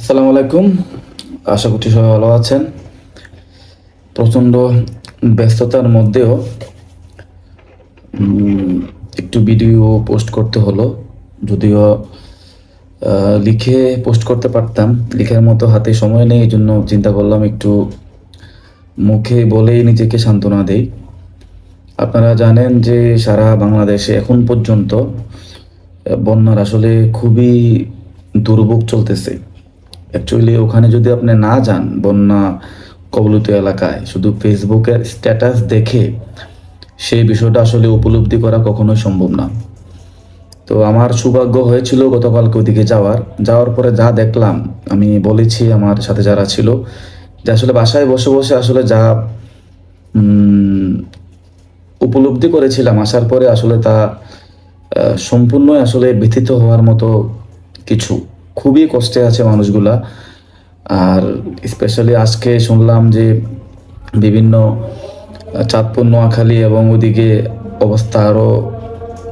আসসালামু আলাইকুম। আশা করছি সবাই ভালো আছেন। প্রচণ্ড ব্যস্ততার মধ্যেও একটু ভিডিও পোস্ট করতে হলো। যদিও লিখে পোস্ট করতে পারতাম। লিখার মতো হাতে সময় নেই এই জন্য চিন্তা করলাম একটু মুখে বলেই নিজেকে সান্ত্বনা দেই। আপনারা জানেন যে সারা বাংলাদেশে এখন পর্যন্ত, বন্যার আসলে খুবই দুর্ভোগ চলতেছে। অ্যাকচুয়ালি ওখানে যদি আপনি না যান বন্যা কবলিত এলাকায়, শুধু ফেসবুকের স্ট্যাটাস দেখে সেই বিষয়টা আসলে উপলব্ধি করা কখনোই সম্ভব না। তো আমার সৌভাগ্য হয়েছিল গতকালকে ওদিকে যাওয়ার। যাওয়ার পরে যা দেখলাম, আমি বলেছি আমার সাথে যারা ছিল যে আসলে বাসায় বসে বসে আসলে যা উপলব্ধি করেছিলাম, আসার পরে আসলে তা সম্পূর্ণই আসলে ব্যথিত হওয়ার মতো কিছু। খুবই কষ্টে আছে মানুষগুলা। আর স্পেশালি আজকে শুনলাম যে বিভিন্ন চাঁদপুর, নোয়াখালী এবং ওদিকে অবস্থা আরও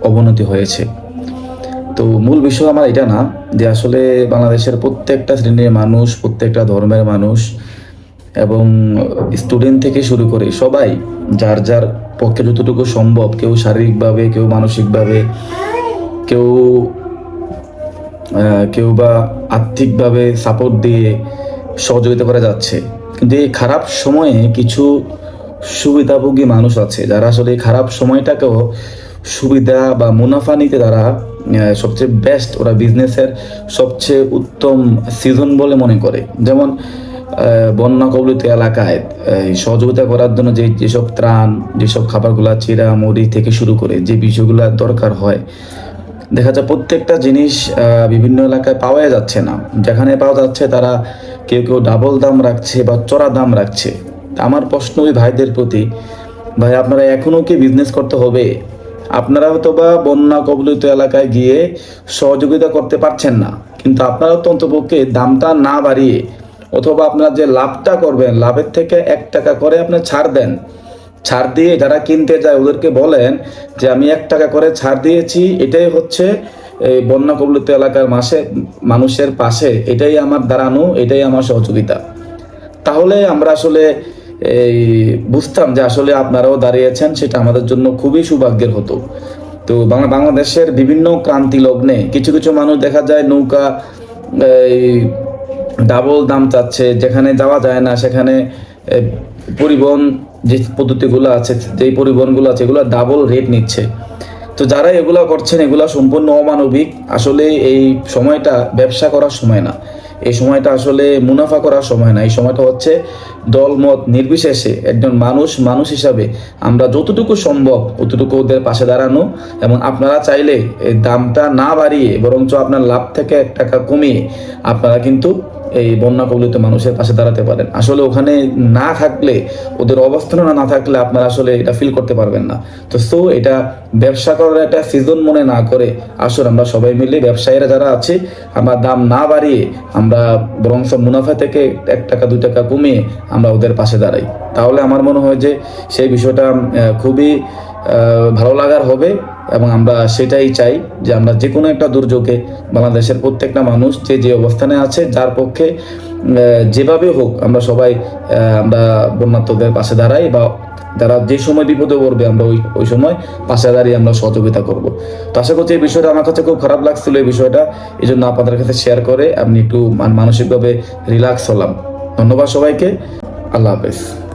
অবনতি হয়েছে। তো মূল বিষয় আমার এটা না, যে আসলে বাংলাদেশের প্রত্যেকটা শ্রেণির মানুষ, প্রত্যেকটা ধর্মের মানুষ এবং স্টুডেন্ট থেকে শুরু করে সবাই, যার যার পক্ষে যতটুকু সম্ভব, কেউ শারীরিকভাবে, কেউ মানসিকভাবে, কেউ কেউ বা আর্থিকভাবে সাপোর্ট দিয়ে সহযোগিতা করা যাচ্ছে। কিন্তু এই খারাপ সময়ে কিছু সুবিধাভোগী মানুষ আছে, যারা আসলে এই খারাপ সময়টাকেও সুবিধা বা মুনাফা নিতে তারা সবচেয়ে বেস্ট ওরা বিজনেসের সবচেয়ে উত্তম সিজন বলে মনে করে। যেমন বন্যা কবলিত এলাকায় সহযোগিতা করার জন্য যে, যেসব ত্রাণ, যেসব খাবারগুলো চিরা মুড়ি থেকে শুরু করে যে বিষয়গুলো দরকার হয় দেখা যায় প্রত্যেকটা জিনিস বিভিন্ন এলাকায় পাওয়া যাচ্ছে না। যেখানে পাওয়া যাচ্ছে তারা কেউ কেউ ডাবল দাম রাখছে বা চড়া দাম রাখছে। আমার প্রশ্ন ওই ভাইদের প্রতি, ভাই, আপনারা এখনও কি বিজনেস করতে হবে? আপনারা হয়তো বা বন্যা কবলিত এলাকায় গিয়ে সহযোগিতা করতে পারছেন না, কিন্তু আপনারা তো অন্তপক্ষে দামটা না বাড়িয়ে অথবা আপনারা যে লাভটা করবেন, লাভের থেকে এক টাকা করে আপনি ছাড় দেন ছাড় দিয়ে যারা কিনতে যায় ওদেরকে বলেন যে আমি এক টাকা করে ছাড় দিয়েছি, এটাই হচ্ছে এই বন্যা কবলিত এলাকার মাসে, মানুষের পাশে। এটাই আমার দাঁড়ানো, এটাই আমার সহযোগিতা। তাহলে আমরা আসলে এই বুঝতাম যে আসলে আপনারাও দাঁড়িয়েছেন, সেটা আমাদের জন্য খুবই সৌভাগ্যের হতো। তো বাংলা বাংলাদেশের বিভিন্ন ক্রান্তি লগ্নে কিছু কিছু মানুষ দেখা যায় নৌকা, এই ডাবল দাম চাচ্ছে, যেখানে যাওয়া যায় না, সেখানে পরিবহন যে পদ্ধতিগুলো আছে, যেই পরিবহনগুলো আছে, এগুলো ডাবল রেট নিচ্ছে। তো যারা এগুলো করছেন, এগুলো সম্পূর্ণ অমানবিক। আসলে এই সময়টা ব্যবসা করার সময় না। এই সময়টা আসলে মুনাফা করার সময় না। এই সময়টা হচ্ছে দলমত নির্বিশেষে একজন মানুষ মানুষ হিসাবে আমরা যতটুকু সম্ভব ততটুকু ওদের পাশে দাঁড়ানো এবং আপনারা চাইলে এই দামটা না বাড়িয়ে বরঞ্চ আপনার লাভ থেকে এক টাকা কমিয়ে আপনারা কিন্তু এই বন্যা কবলিত মানুষের পাশে দাঁড়াতে পারেন। আসলে ওখানে না থাকলে, ওদের অবস্থান না থাকলে আপনারা আসলে এটা ফিল করতে পারবেন না। তো সো এটা ব্যবসা করার একটা সিজন মনে না করে আসুন আমরা সবাই মিলে ব্যবসায়ীরা যারা আছে, আমরা দাম না বাড়িয়ে আমরা বরং মুনাফা থেকে এক টাকা, দুই টাকা কমিয়ে আমরা ওদের পাশে দাঁড়াই। তাহলে আমার মনে হয় যে সেই বিষয়টা খুবই ভালো লাগার হবে এবং আমরা সেটাই চাই যে আমরা যে কোনো একটা দুর্যোগে বাংলাদেশের প্রত্যেকটা মানুষ যে যে অবস্থানে আছে, যার পক্ষে যেভাবে হোক আমরা সবাই আমরা বন্যাত্মদের পাশে দাঁড়াই বা যারা যে সময় বিপদে পড়বে আমরা ওই ওই সময় পাশে দাঁড়িয়ে আমরা সহযোগিতা করব। তো আশা করছি এই বিষয়টা আমার কাছে খুব খারাপ লাগছিল এই বিষয়টা এই জন্য আপনাদের কাছে শেয়ার করে আমি একটু মানসিকভাবে রিল্যাক্স হলাম। ধন্যবাদ সবাইকে। আল্লাহ হাফেজ।